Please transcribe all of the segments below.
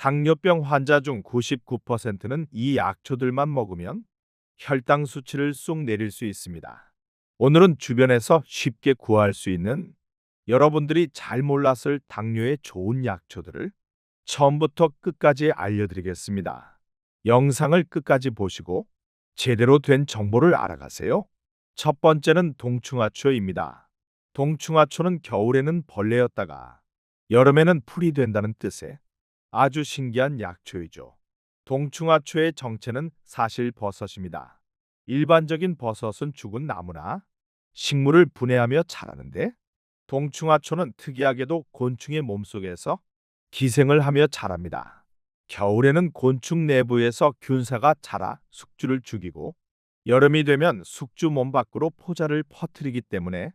당뇨병 환자 중 99%는 이 약초들만 먹으면 혈당 수치를 쑥 내릴 수 있습니다. 오늘은 주변에서 쉽게 구할 수 있는 여러분들이 잘 몰랐을 당뇨에 좋은 약초들을 처음부터 끝까지 알려드리겠습니다. 영상을 끝까지 보시고 제대로 된 정보를 알아가세요. 첫 번째는 동충하초입니다. 동충하초는 겨울에는 벌레였다가 여름에는 풀이 된다는 뜻의 아주 신기한 약초이죠. 동충하초의 정체는 사실 버섯입니다. 일반적인 버섯은 죽은 나무나 식물을 분해하며 자라는데 동충하초는 특이하게도 곤충의 몸속에서 기생을 하며 자랍니다. 겨울에는 곤충 내부에서 균사가 자라 숙주를 죽이고 여름이 되면 숙주 몸 밖으로 포자를 퍼뜨리기 때문에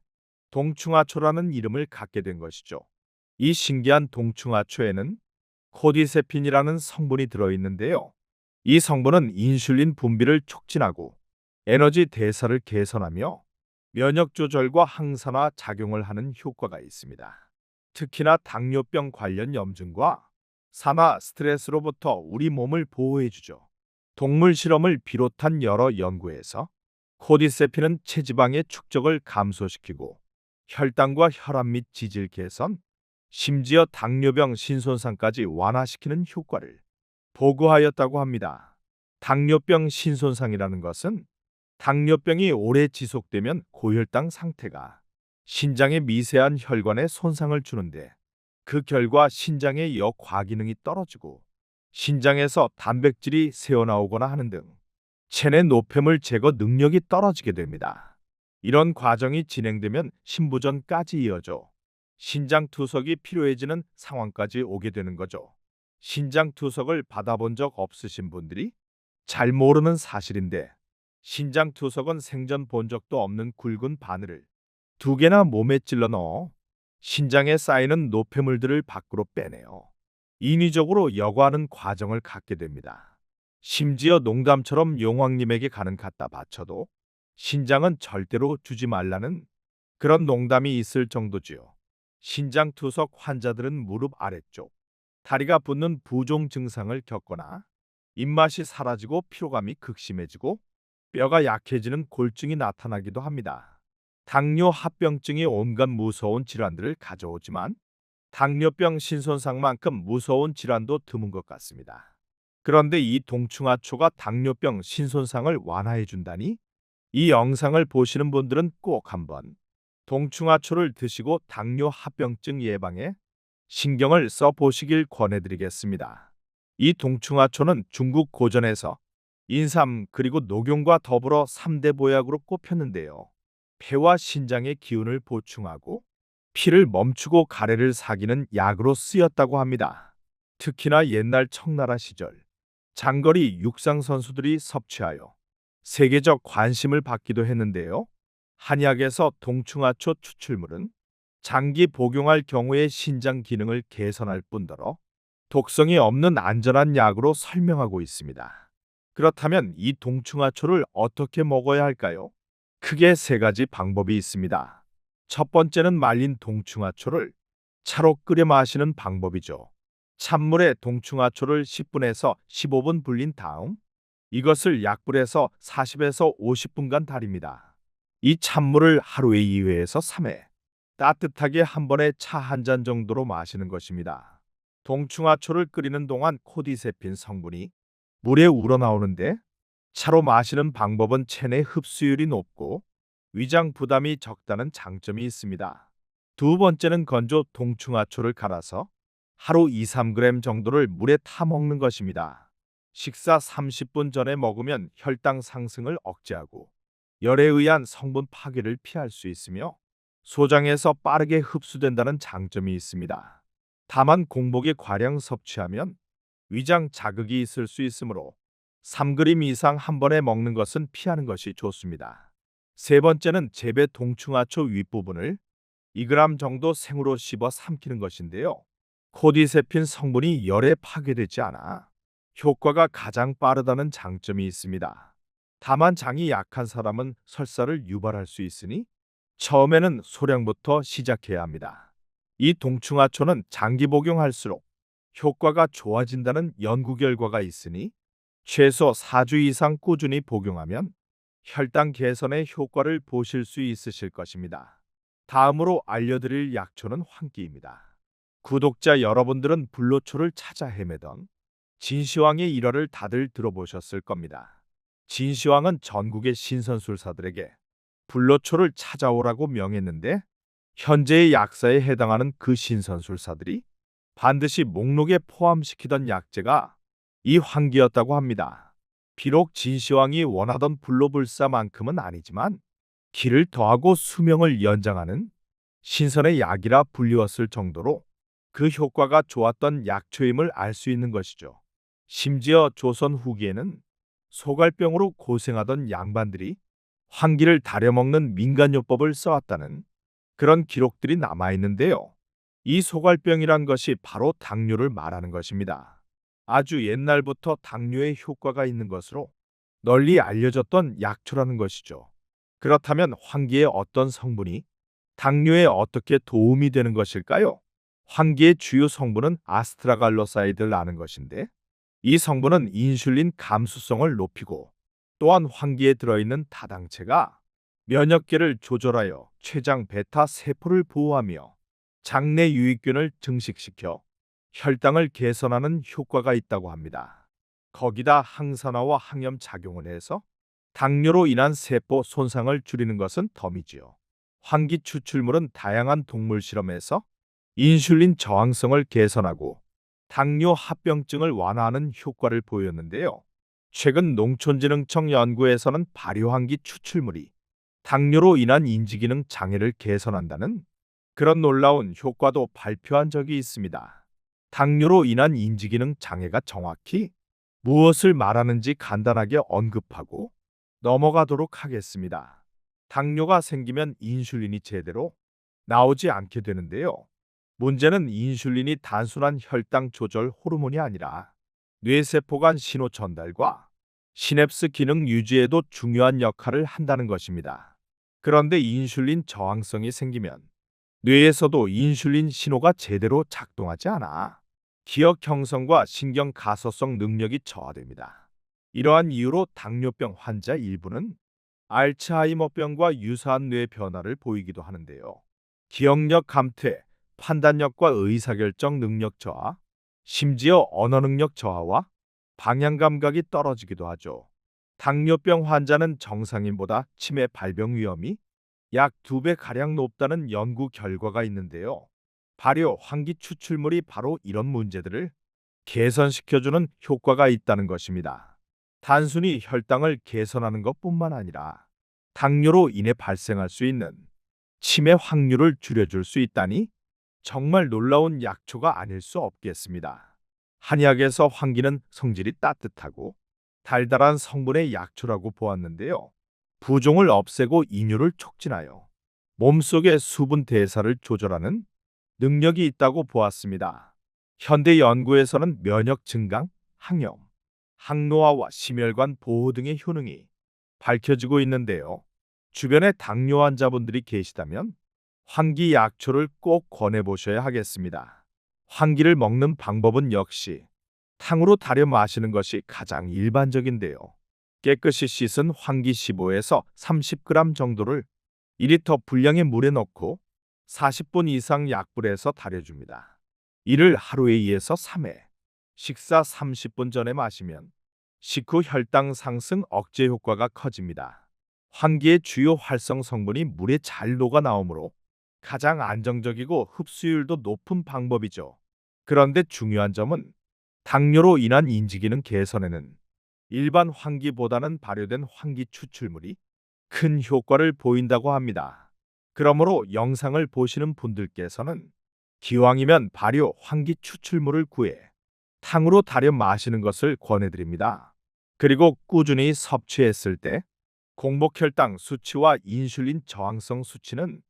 동충하초라는 이름을 갖게 된 것이죠. 이 신기한 동충하초에는 코디세핀이라는 성분이 들어있는데요. 이 성분은 인슐린 분비를 촉진하고 에너지 대사를 개선하며 면역 조절과 항산화 작용을 하는 효과가 있습니다. 특히나 당뇨병 관련 염증과 산화 스트레스로부터 우리 몸을 보호해 주죠. 동물 실험을 비롯한 여러 연구에서 코디세핀은 체지방의 축적을 감소시키고 혈당과 혈압 및 지질 개선, 심지어 당뇨병 신손상까지 완화시키는 효과를 보고하였다고 합니다. 당뇨병 신손상이라는 것은 당뇨병이 오래 지속되면 고혈당 상태가 신장의 미세한 혈관에 손상을 주는데 그 결과 신장의 역화 기능이 떨어지고 신장에서 단백질이 새어나오거나 하는 등 체내 노폐물 제거 능력이 떨어지게 됩니다. 이런 과정이 진행되면 신부전까지 이어져 신장 투석이 필요해지는 상황까지 오게 되는 거죠. 신장 투석을 받아본 적 없으신 분들이 잘 모르는 사실인데 신장 투석은 생전 본 적도 없는 굵은 바늘을 두 개나 몸에 찔러 넣어 신장에 쌓이는 노폐물들을 밖으로 빼내요. 인위적으로 여과하는 과정을 갖게 됩니다. 심지어 농담처럼 용왕님에게 가는 갖다 바쳐도 신장은 절대로 주지 말라는 그런 농담이 있을 정도지요. 신장 투석 환자들은 무릎 아래쪽, 다리가 붓는 부종 증상을 겪거나 입맛이 사라지고 피로감이 극심해지고 뼈가 약해지는 골증이 나타나기도 합니다. 당뇨 합병증이 온갖 무서운 질환들을 가져오지만 당뇨병 신손상만큼 무서운 질환도 드문 것 같습니다. 그런데 이 동충하초가 당뇨병 신손상을 완화해 준다니 이 영상을 보시는 분들은 꼭 한번 동충하초를 드시고 당뇨 합병증 예방에 신경을 써 보시길 권해드리겠습니다. 이 동충하초는 중국 고전에서 인삼 그리고 녹용과 더불어 3대 보약으로 꼽혔는데요. 폐와 신장의 기운을 보충하고 피를 멈추고 가래를 사기는 약으로 쓰였다고 합니다. 특히나 옛날 청나라 시절 장거리 육상 선수들이 섭취하여 세계적 관심을 받기도 했는데요. 한약에서 동충하초 추출물은 장기 복용할 경우에 신장 기능을 개선할 뿐더러 독성이 없는 안전한 약으로 설명하고 있습니다. 그렇다면 이 동충하초를 어떻게 먹어야 할까요? 크게 세 가지 방법이 있습니다. 첫 번째는 말린 동충하초를 차로 끓여 마시는 방법이죠. 찬물에 동충하초를 10분에서 15분 불린 다음 이것을 약불에서 40에서 50분간 달입니다. 이 찬물을 하루에 2회에서 3회 따뜻하게 한 번에 차 한 잔 정도로 마시는 것입니다. 동충하초를 끓이는 동안 코디세핀 성분이 물에 우러나오는데 차로 마시는 방법은 체내 흡수율이 높고 위장 부담이 적다는 장점이 있습니다. 두 번째는 건조 동충하초를 갈아서 하루 2, 3g 정도를 물에 타 먹는 것입니다. 식사 30분 전에 먹으면 혈당 상승을 억제하고 열에 의한 성분 파괴를 피할 수 있으며 소장에서 빠르게 흡수된다는 장점이 있습니다. 다만 공복에 과량 섭취하면 위장 자극이 있을 수 있으므로 3그림 이상 한 번에 먹는 것은 피하는 것이 좋습니다. 세 번째는 재배 동충하초 윗부분을 2g 정도 생으로 씹어 삼키는 것인데요. 코디세핀 성분이 열에 파괴되지 않아 효과가 가장 빠르다는 장점이 있습니다. 다만 장이 약한 사람은 설사를 유발할 수 있으니 처음에는 소량부터 시작해야 합니다. 이 동충하초는 장기 복용할수록 효과가 좋아진다는 연구 결과가 있으니 최소 4주 이상 꾸준히 복용하면 혈당 개선의 효과를 보실 수 있으실 것입니다. 다음으로 알려드릴 약초는 황기입니다. 구독자 여러분들은 불로초를 찾아 헤매던 진시황의 일화를 다들 들어보셨을 겁니다. 진시황은 전국의 신선술사들에게 불로초를 찾아오라고 명했는데 현재의 약사에 해당하는 그 신선술사들이 반드시 목록에 포함시키던 약재가 이 황기였다고 합니다. 비록 진시황이 원하던 불로불사만큼은 아니지만 기를 더하고 수명을 연장하는 신선의 약이라 불리웠을 정도로 그 효과가 좋았던 약초임을 알 수 있는 것이죠. 심지어 조선 후기에는 소갈병으로 고생하던 양반들이 황기를 다려먹는 민간요법을 써왔다는 그런 기록들이 남아 있는데요. 이 소갈병이란 것이 바로 당뇨를 말하는 것입니다. 아주 옛날부터 당뇨에 효과가 있는 것으로 널리 알려졌던 약초라는 것이죠. 그렇다면 황기의 어떤 성분이 당뇨에 어떻게 도움이 되는 것일까요? 황기의 주요 성분은 아스트라갈로사이드라는 것인데 이 성분은 인슐린 감수성을 높이고 또한 황기에 들어있는 다당체가 면역계를 조절하여 췌장 베타 세포를 보호하며 장내 유익균을 증식시켜 혈당을 개선하는 효과가 있다고 합니다. 거기다 항산화와 항염 작용을 해서 당뇨로 인한 세포 손상을 줄이는 것은 덤이지요. 황기 추출물은 다양한 동물 실험에서 인슐린 저항성을 개선하고 당뇨 합병증을 완화하는 효과를 보였는데요. 최근 농촌진흥청 연구에서는 발효환기 추출물이 당뇨로 인한 인지기능 장애를 개선한다는 그런 놀라운 효과도 발표한 적이 있습니다. 당뇨로 인한 인지기능 장애가 정확히 무엇을 말하는지 간단하게 언급하고 넘어가도록 하겠습니다. 당뇨가 생기면 인슐린이 제대로 나오지 않게 되는데요. 문제는 인슐린이 단순한 혈당 조절 호르몬이 아니라 뇌세포 간 신호 전달과 시냅스 기능 유지에도 중요한 역할을 한다는 것입니다. 그런데 인슐린 저항성이 생기면 뇌에서도 인슐린 신호가 제대로 작동하지 않아 기억 형성과 신경 가소성 능력이 저하됩니다. 이러한 이유로 당뇨병 환자 일부는 알츠하이머병과 유사한 뇌 변화를 보이기도 하는데요. 기억력 감퇴, 판단력과 의사결정 능력 저하, 심지어 언어 능력 저하와 방향 감각이 떨어지기도 하죠. 당뇨병 환자는 정상인보다 치매 발병 위험이 약두배 가량 높다는 연구 결과가 있는데요. 발효 환기 추출물이 바로 이런 문제들을 개선시켜주는 효과가 있다는 것입니다. 단순히 혈당을 개선하는 것뿐만 아니라 당뇨로 인해 발생할 수 있는 치매 확률을 줄여줄 수 있다니 정말 놀라운 약초가 아닐 수 없겠습니다. 한약에서 황기는 성질이 따뜻하고 달달한 성분의 약초라고 보았는데요. 부종을 없애고 이뇨를 촉진하여 몸속의 수분 대사를 조절하는 능력이 있다고 보았습니다. 현대 연구에서는 면역 증강, 항염, 항노화와 심혈관 보호 등의 효능이 밝혀지고 있는데요. 주변에 당뇨 환자분들이 계시다면 환기 약초를 꼭 권해 보셔야 하겠습니다. 환기를 먹는 방법은 역시 탕으로 달여 마시는 것이 가장 일반적인데요. 깨끗이 씻은 환기 15에서 30g 정도를 2리터 분량의 물에 넣고 40분 이상 약불에서 달여줍니다. 이를 하루에 2에서 3회, 식사 30분 전에 마시면 식후 혈당 상승 억제 효과가 커집니다. 환기의 주요 활성 성분이 물에 잘 녹아 나오므로 가장 안정적이고 흡수율도 높은 방법이죠. 그런데 중요한 점은 당뇨로 인한 인지기능 개선에는 일반 환기보다는 발효된 환기 추출물이 큰 효과를 보인다고 합니다. 그러므로 영상을 보시는 분들께서는 기왕이면 발효 환기 추출물을 구해 탕으로 달여 마시는 것을 권해드립니다. 그리고 꾸준히 섭취했을 때 공복혈당 수치와 인슐린 저항성 수치는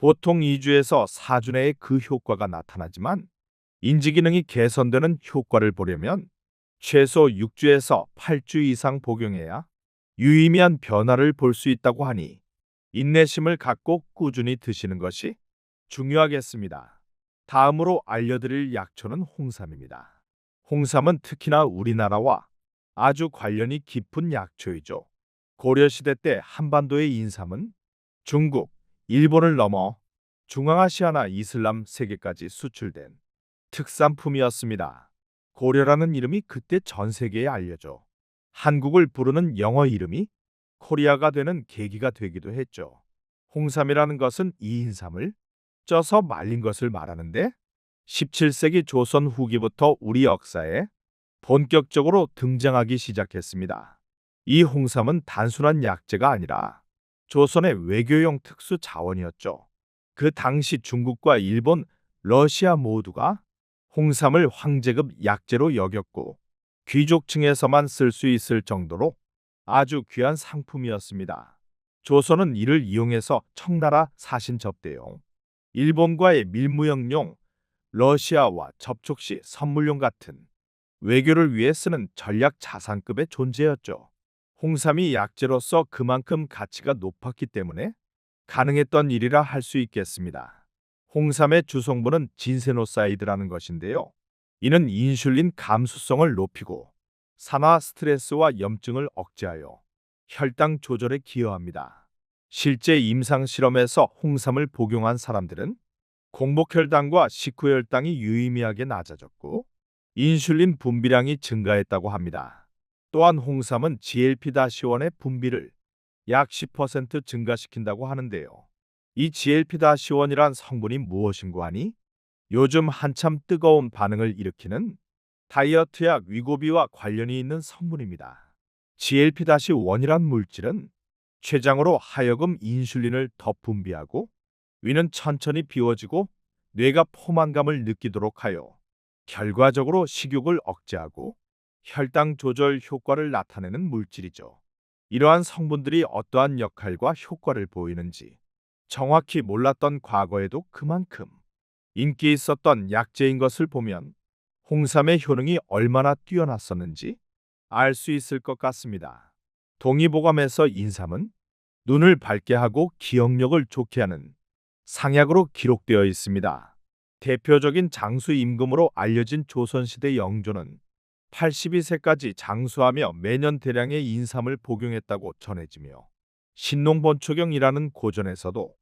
보통 2주에서 4주 내에 그 효과가 나타나지만 인지 기능이 개선되는 효과를 보려면 최소 6주에서 8주 이상 복용해야 유의미한 변화를 볼 수 있다고 하니 인내심을 갖고 꾸준히 드시는 것이 중요하겠습니다. 다음으로 알려드릴 약초는 홍삼입니다. 홍삼은 특히나 우리나라와 아주 관련이 깊은 약초이죠. 고려시대 때 한반도의 인삼은 중국, 일본을 넘어 중앙아시아나 이슬람 세계까지 수출된 특산품이었습니다. 고려라는 이름이 그때 전 세계에 알려져 한국을 부르는 영어 이름이 코리아가 되는 계기가 되기도 했죠. 홍삼이라는 것은 이 인삼을 쪄서 말린 것을 말하는데 17세기 조선 후기부터 우리 역사에 본격적으로 등장하기 시작했습니다. 이 홍삼은 단순한 약재가 아니라 조선의 외교용 특수 자원이었죠. 그 당시 중국과 일본, 러시아 모두가 홍삼을 황제급 약재로 여겼고 귀족층에서만 쓸 수 있을 정도로 아주 귀한 상품이었습니다. 조선은 이를 이용해서 청나라 사신 접대용, 일본과의 밀무역용, 러시아와 접촉 시 선물용 같은 외교를 위해 쓰는 전략 자산급의 존재였죠. 홍삼이 약재로서 그만큼 가치가 높았기 때문에 가능했던 일이라 할 수 있겠습니다. 홍삼의 주성분은 진세노사이드라는 것인데요. 이는 인슐린 감수성을 높이고 산화 스트레스와 염증을 억제하여 혈당 조절에 기여합니다. 실제 임상 실험에서 홍삼을 복용한 사람들은 공복혈당과 식후혈당이 유의미하게 낮아졌고 인슐린 분비량이 증가했다고 합니다. 또한 홍삼은 GLP-1의 분비를 약 10% 증가시킨다고 하는데요. 이 GLP-1이란 성분이 무엇인고 하니 요즘 한참 뜨거운 반응을 일으키는 다이어트약 위고비와 관련이 있는 성분입니다. GLP-1이란 물질은 췌장으로 하여금 인슐린을 더 분비하고 위는 천천히 비워지고 뇌가 포만감을 느끼도록 하여 결과적으로 식욕을 억제하고 혈당 조절 효과를 나타내는 물질이죠. 이러한 성분들이 어떠한 역할과 효과를 보이는지 정확히 몰랐던 과거에도 그만큼 인기 있었던 약재인 것을 보면 홍삼의 효능이 얼마나 뛰어났었는지 알 수 있을 것 같습니다. 동의보감에서 인삼은 눈을 밝게 하고 기억력을 좋게 하는 상약으로 기록되어 있습니다. 대표적인 장수 임금으로 알려진 조선시대 영조는 82세까지 장수하며 매년 대량의 인삼을 복용했다고 전해지며 신농본초경이라는 고전에서도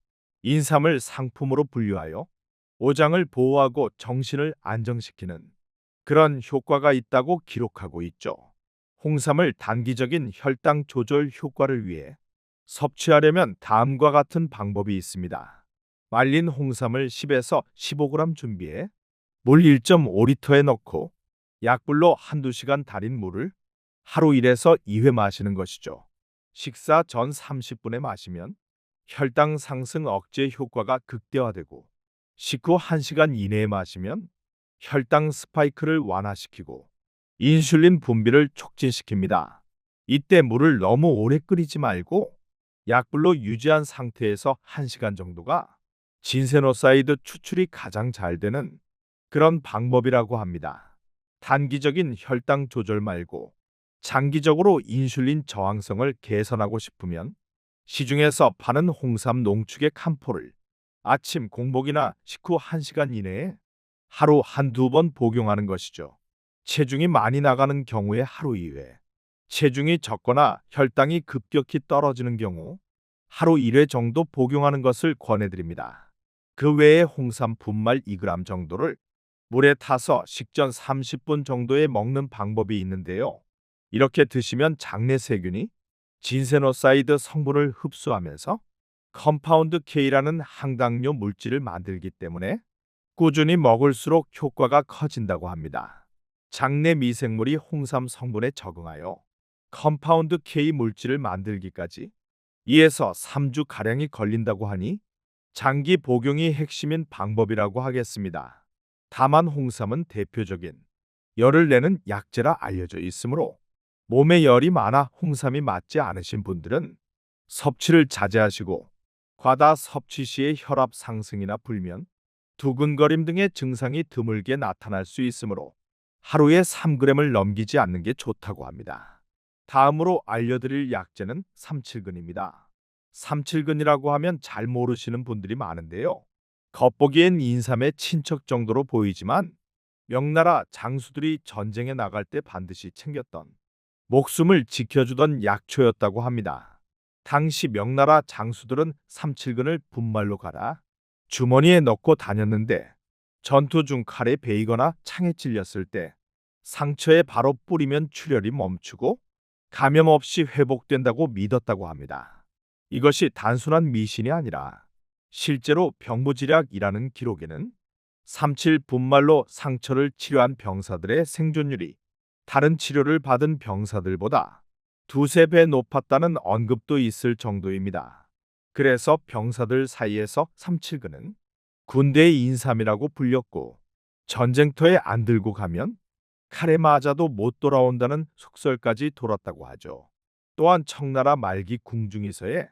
인삼을 상품으로 분류하여 오장을 보호하고 정신을 안정시키는 그런 효과가 있다고 기록하고 있죠. 홍삼을 단기적인 혈당 조절 효과를 위해 섭취하려면 다음과 같은 방법이 있습니다. 말린 홍삼을 10에서 15g 준비해 물 1.5리터에 넣고 약불로 한두 시간 달인 물을 하루 1에서 2회 마시는 것이죠. 식사 전 30분에 마시면 혈당 상승 억제 효과가 극대화되고 식후 1시간 이내에 마시면 혈당 스파이크를 완화시키고 인슐린 분비를 촉진시킵니다. 이때 물을 너무 오래 끓이지 말고 약불로 유지한 상태에서 1시간 정도가 진세노사이드 추출이 가장 잘 되는 그런 방법이라고 합니다. 단기적인 혈당 조절 말고 장기적으로 인슐린 저항성을 개선하고 싶으면 시중에서 파는 홍삼 농축액 한 포를 아침 공복이나 식후 1시간 이내에 하루 한두 번 복용하는 것이죠. 체중이 많이 나가는 경우에 하루 2회, 체중이 적거나 혈당이 급격히 떨어지는 경우 하루 1회 정도 복용하는 것을 권해드립니다. 그 외에 홍삼 분말 2g 정도를 물에 타서 식전 30분 정도에 먹는 방법이 있는데요. 이렇게 드시면 장내 세균이 진세노사이드 성분을 흡수하면서 컴파운드 K라는 항당뇨 물질을 만들기 때문에 꾸준히 먹을수록 효과가 커진다고 합니다. 장내 미생물이 홍삼 성분에 적응하여 컴파운드 K 물질을 만들기까지 2에서 3주 가량이 걸린다고 하니 장기 복용이 핵심인 방법이라고 하겠습니다. 다만 홍삼은 대표적인 열을 내는 약재라 알려져 있으므로 몸에 열이 많아 홍삼이 맞지 않으신 분들은 섭취를 자제하시고 과다 섭취 시에 혈압 상승이나 불면, 두근거림 등의 증상이 드물게 나타날 수 있으므로 하루에 3g을 넘기지 않는 게 좋다고 합니다. 다음으로 알려드릴 약재는 삼칠근입니다. 삼칠근이라고 하면 잘 모르시는 분들이 많은데요. 겉보기엔 인삼의 친척 정도로 보이지만 명나라 장수들이 전쟁에 나갈 때 반드시 챙겼던 목숨을 지켜주던 약초였다고 합니다. 당시 명나라 장수들은 삼칠근을 분말로 갈아 주머니에 넣고 다녔는데 전투 중 칼에 베이거나 창에 찔렸을 때 상처에 바로 뿌리면 출혈이 멈추고 감염 없이 회복된다고 믿었다고 합니다. 이것이 단순한 미신이 아니라 실제로 병부지략이라는 기록에는 삼칠 분말로 상처를 치료한 병사들의 생존율이 다른 치료를 받은 병사들보다 두세 배 높았다는 언급도 있을 정도입니다. 그래서 병사들 사이에서 삼칠근은 군대의 인삼이라고 불렸고 전쟁터에 안 들고 가면 칼에 맞아도 못 돌아온다는 속설까지 돌았다고 하죠. 또한 청나라 말기 궁중에서의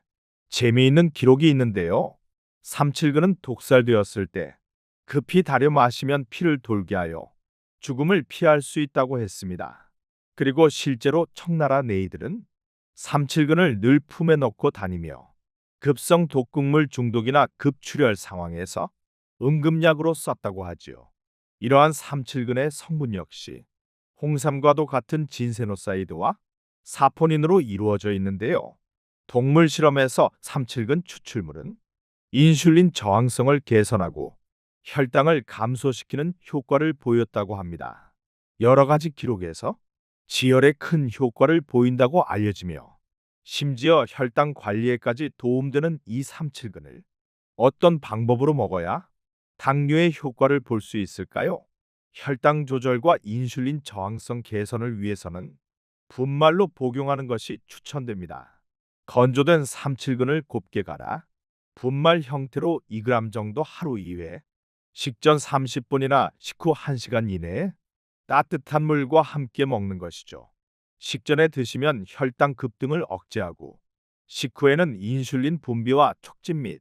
재미있는 기록이 있는데요. 삼칠근은 독살되었을 때 급히 다려 마시면 피를 돌게 하여 죽음을 피할 수 있다고 했습니다. 그리고 실제로 청나라 네이들은 삼칠근을 늘 품에 넣고 다니며 급성 독극물 중독이나 급출혈 상황에서 응급약으로 썼다고 하지요. 이러한 삼칠근의 성분 역시 홍삼과도 같은 진세노사이드와 사포닌으로 이루어져 있는데요. 동물 실험에서 삼칠근 추출물은 인슐린 저항성을 개선하고 혈당을 감소시키는 효과를 보였다고 합니다. 여러 가지 기록에서 지혈에 큰 효과를 보인다고 알려지며 심지어 혈당 관리에까지 도움되는 이 삼칠근을 어떤 방법으로 먹어야 당뇨의 효과를 볼 수 있을까요? 혈당 조절과 인슐린 저항성 개선을 위해서는 분말로 복용하는 것이 추천됩니다. 건조된 삼칠근을 곱게 갈아 분말 형태로 2g 정도 하루 2회, 식전 30분이나 식후 1시간 이내에 따뜻한 물과 함께 먹는 것이죠. 식전에 드시면 혈당 급등을 억제하고 식후에는 인슐린 분비와 촉진 및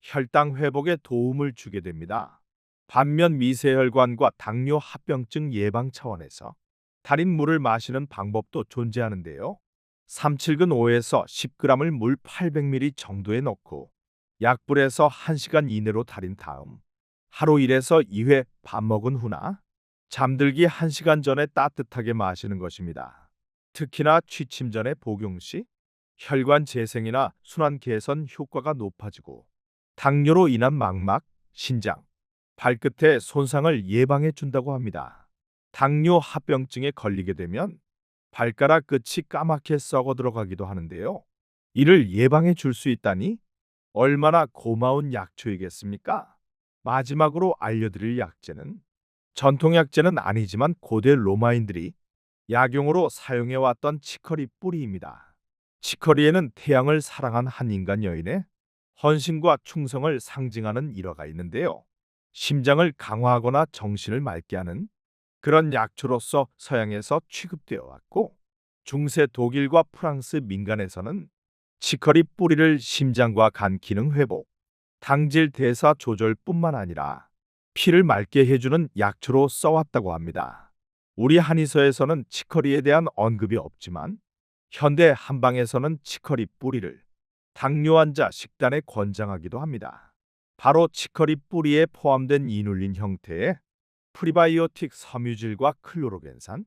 혈당 회복에 도움을 주게 됩니다. 반면 미세혈관과 당뇨 합병증 예방 차원에서 달인 물을 마시는 방법도 존재하는데요. 삼칠근 5에서 10g을 물 800ml 정도에 넣고 약불에서 1시간 이내로 달인 다음 하루 1에서 2회 밥 먹은 후나 잠들기 1시간 전에 따뜻하게 마시는 것입니다. 특히나 취침 전에 복용 시 혈관 재생이나 순환 개선 효과가 높아지고 당뇨로 인한 망막, 신장, 발끝의 손상을 예방해 준다고 합니다. 당뇨 합병증에 걸리게 되면 발가락 끝이 까맣게 썩어 들어가기도 하는데요. 이를 예방해 줄 수 있다니 얼마나 고마운 약초이겠습니까? 마지막으로 알려드릴 약재는 전통 약재는 아니지만 고대 로마인들이 약용으로 사용해왔던 치커리 뿌리입니다. 치커리에는 태양을 사랑한 한 인간 여인의 헌신과 충성을 상징하는 일화가 있는데요. 심장을 강화하거나 정신을 맑게 하는 그런 약초로서 서양에서 취급되어 왔고 중세 독일과 프랑스 민간에서는 치커리 뿌리를 심장과 간 기능 회복, 당질 대사 조절뿐만 아니라 피를 맑게 해주는 약초로 써왔다고 합니다. 우리 한의서에서는 치커리에 대한 언급이 없지만 현대 한방에서는 치커리 뿌리를 당뇨 환자 식단에 권장하기도 합니다. 바로 치커리 뿌리에 포함된 이눌린 형태의 프리바이오틱 섬유질과 클로로겐산,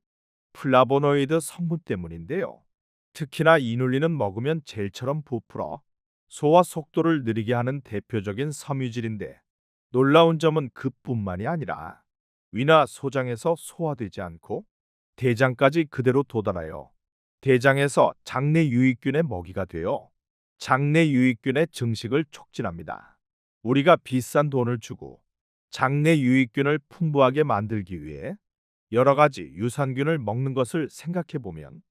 플라보노이드 성분 때문인데요. 특히나 이눌린은 먹으면 젤처럼 부풀어 소화 속도를 느리게 하는 대표적인 섬유질인데 놀라운 점은 그뿐만이 아니라 위나 소장에서 소화되지 않고 대장까지 그대로 도달하여 대장에서 장내 유익균의 먹이가 되어 장내 유익균의 증식을 촉진합니다. 우리가 비싼 돈을 주고 장내 유익균을 풍부하게 만들기 위해 여러 가지 유산균을 먹는 것을 생각해 보면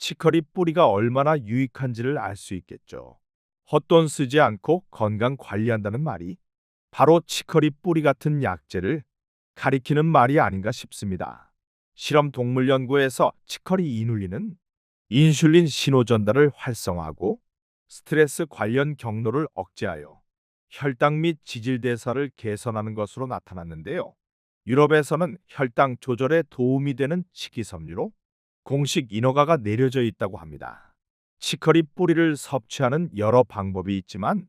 치커리 뿌리가 얼마나 유익한지를 알 수 있겠죠. 헛돈 쓰지 않고 건강 관리한다는 말이 바로 치커리 뿌리 같은 약재를 가리키는 말이 아닌가 싶습니다. 실험 동물 연구에서 치커리 이눌리는 인슐린 신호 전달을 활성화하고 스트레스 관련 경로를 억제하여 혈당 및 지질 대사를 개선하는 것으로 나타났는데요. 유럽에서는 혈당 조절에 도움이 되는 식이섬유로 공식 인허가가 내려져 있다고 합니다. 치커리 뿌리를 섭취하는 여러 방법이 있지만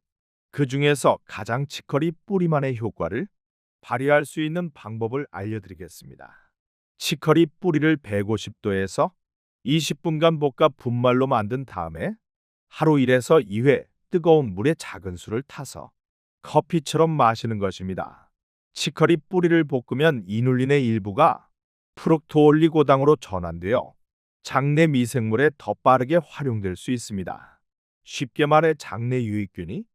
그 중에서 가장 치커리 뿌리만의 효과를 발휘할 수 있는 방법을 알려드리겠습니다. 치커리 뿌리를 150도에서 20분간 볶아 분말로 만든 다음에 하루 1에서 2회 뜨거운 물에 작은 술을 타서 커피처럼 마시는 것입니다. 치커리 뿌리를 볶으면 이눌린의 일부가 프록토올리고당으로 전환되어 장내 미생물에 더 빠르게 활용될 수 있습니다. 쉽게 말해 장내 유익균이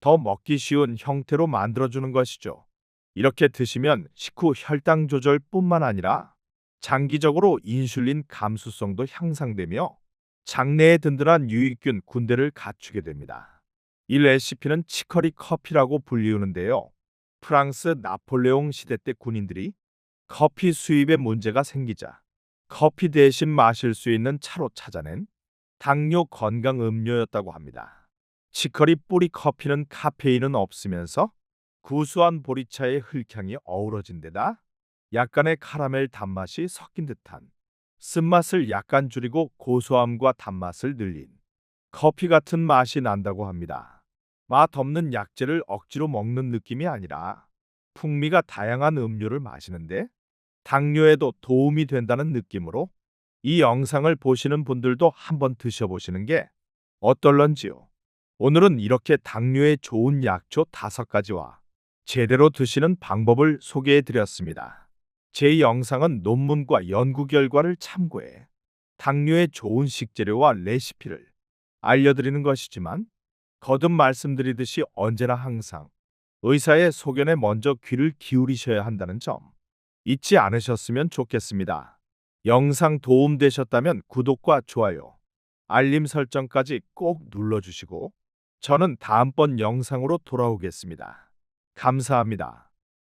더 먹기 쉬운 형태로 만들어주는 것이죠. 이렇게 드시면 식후 혈당 조절뿐만 아니라 장기적으로 인슐린 감수성도 향상되며 장내에 든든한 유익균 군대를 갖추게 됩니다. 이 레시피는 치커리 커피라고 불리우는데요. 프랑스 나폴레옹 시대 때 군인들이 커피 수입에 문제가 생기자 커피 대신 마실 수 있는 차로 찾아낸 당뇨 건강 음료였다고 합니다. 치커리 뿌리 커피는 카페인은 없으면서 구수한 보리차의 흙향이 어우러진 데다 약간의 카라멜 단맛이 섞인 듯한 쓴맛을 약간 줄이고 고소함과 단맛을 늘린 커피 같은 맛이 난다고 합니다. 맛 없는 약재를 억지로 먹는 느낌이 아니라 풍미가 다양한 음료를 마시는데 당뇨에도 도움이 된다는 느낌으로 이 영상을 보시는 분들도 한번 드셔보시는 게 어떨런지요. 오늘은 이렇게 당뇨에 좋은 약초 다섯 가지와 제대로 드시는 방법을 소개해 드렸습니다. 제 영상은 논문과 연구 결과를 참고해 당뇨에 좋은 식재료와 레시피를 알려드리는 것이지만 거듭 말씀드리듯이 언제나 항상 의사의 소견에 먼저 귀를 기울이셔야 한다는 점 잊지 않으셨으면 좋겠습니다. 영상 도움되셨다면 구독과 좋아요, 알림 설정까지 꼭 눌러주시고 저는 다음번 영상으로 돌아오겠습니다. 감사합니다.